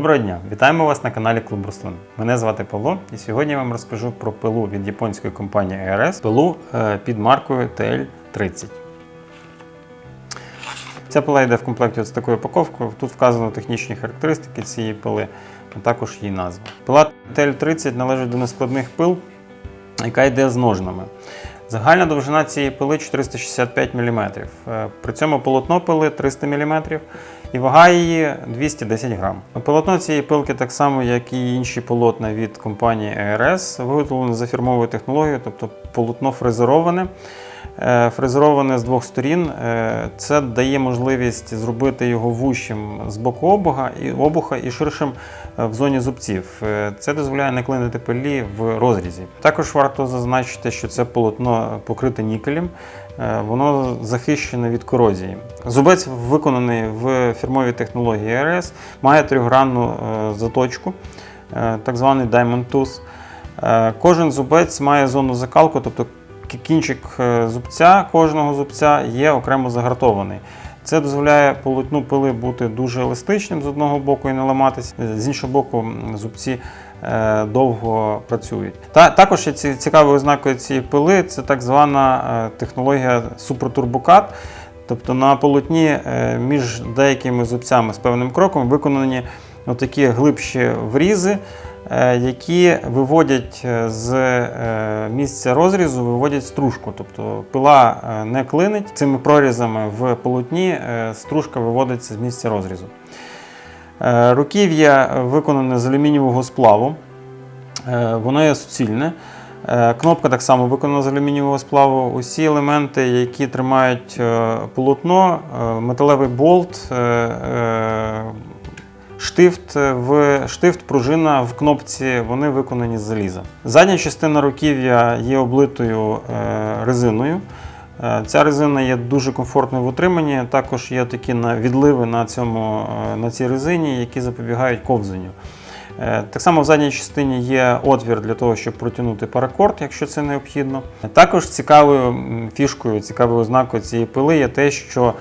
Доброго дня! Вітаємо вас на каналі Клуб Руслин. Мене звати Павло, і сьогодні я вам розкажу про пилу від японської компанії ARS, пилу е, під маркою TL30. Ця пила йде в комплекті з такою упаковкою. Тут вказано технічні характеристики цієї пили, а також її назва. Пила TL30 належить до нескладних пил, яка йде з ножнами. Загальна довжина цієї пили 465 мм. При цьому полотно пили 300 мм і вага її 210 грам. Полотно цієї пилки, так само як і інші полотна від компанії ERS, виготовлено за фірмовою технологією, тобто полотно фрезероване. Е, Фрезероване з двох сторін. Е, Це дає можливість зробити його вущим з боку обуха і обуха і ширшим е, в зоні зубців. Це дозволяє не клинити пилі в розрізі. Також варто зазначити, що це полотно покрите нікелем. Воно захищене від корозії. Зубець виконаний в фірмовій технології RS, має трьохгранну заточку, так званий Diamond Tooth. Кожен зубець має зону закалку, тобто кінчик е, зубця кожного зубця є окремо загартований. Це дозволяє полотну пили бути дуже еластичним з одного боку і не ламатись, з іншого боку, зубці е, довго працюють. Та, також є цікавою ознакою цієї пили це так звана е, технологія супертурбокат. Тобто на полотні е, між деякими зубцями з певним кроком виконані отакі глибші врізи, е, які виводять е, з е, місця розрізу, виводять стружку. Тобто пила е, не клинить цими прорізами в полотні, е, стружка виводиться з місця розрізу. Е, Руків'я виконане з алюмінієвого сплаву. Е, Воно є суцільне. Е, Кнопка так само виконана з алюмінієвого сплаву. Усі елементи, які тримають е, полотно, е, металевий болт, е, е, штифт, в штифт, пружина в кнопці, вони виконані з заліза. Задня частина руків'я є облитою е, резиною. Е, Ця резина є дуже комфортною в утриманні. Також є такі відливи на, цьому, е, на цій резині, які запобігають ковзанню. Е, Так само в задній частині є отвір для того, щоб протягнути паракорд, якщо це необхідно. Також цікавою фішкою, цікавою ознакою цієї пили є те, що е,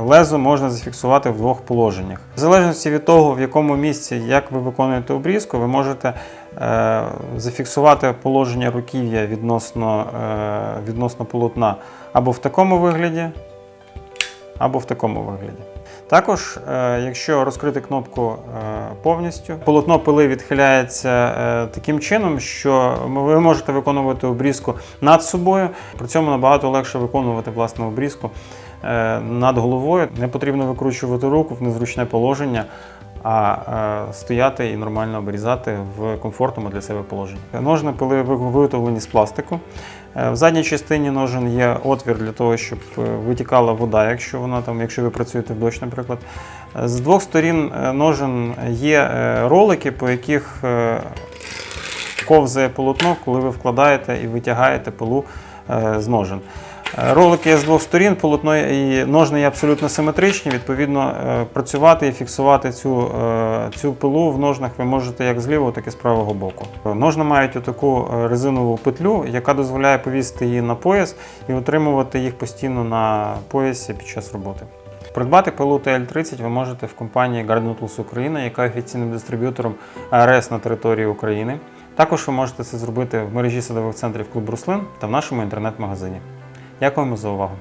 лезо можна зафіксувати в двох положеннях. В залежності від того, в якому місці, як ви виконуєте обрізку, ви можете е, зафіксувати положення руків'я відносно, е, відносно полотна або в такому вигляді, або в такому вигляді. Також, е, якщо розкрити кнопку е, повністю, полотно пили відхиляється е, таким чином, що ви можете виконувати обрізку над собою. При цьому набагато легше виконувати власне обрізку е, над головою. Не потрібно викручувати руку в незручне положення. А е, стояти і нормально обрізати в комфортному для себе положенні. Ножни ви- виготовлені з пластику. Е, В задній частині ножен є отвір для того, щоб е, витікала вода, якщо вона там, якщо ви працюєте в дощ, наприклад. Е, З двох сторін е, ножен є е, ролики, по яких е, ковзає полотно, коли ви вкладаєте і витягаєте пилу е, з ножен. Ролики з двох сторін, полотно і ножни є абсолютно симетричні. Відповідно, е, працювати і фіксувати цю, е, цю пилу в ножнах ви можете як з лівого, так і з правого боку. Ножни мають отаку е, резинову петлю, яка дозволяє повісити її на пояс і утримувати їх постійно на поясі під час роботи. Придбати пилу TL30 ви можете в компанії Garden Tools Україна, яка офіційним дистриб'ютором АРС на території України. Також ви можете це зробити в мережі садових центрів Клуб Руслин та в нашому інтернет-магазині. Дякуємо за увагу!